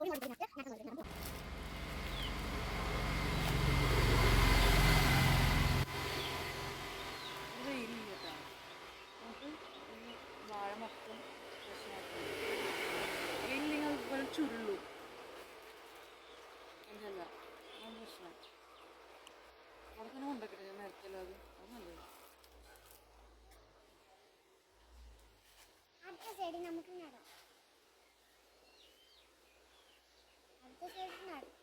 ഒരു മണിക്കൂർ അവിടെ തന്നെ ഞാൻ അടുത്ത നമുക്ക് നടാം. അടുത്ത സൈഡിൽ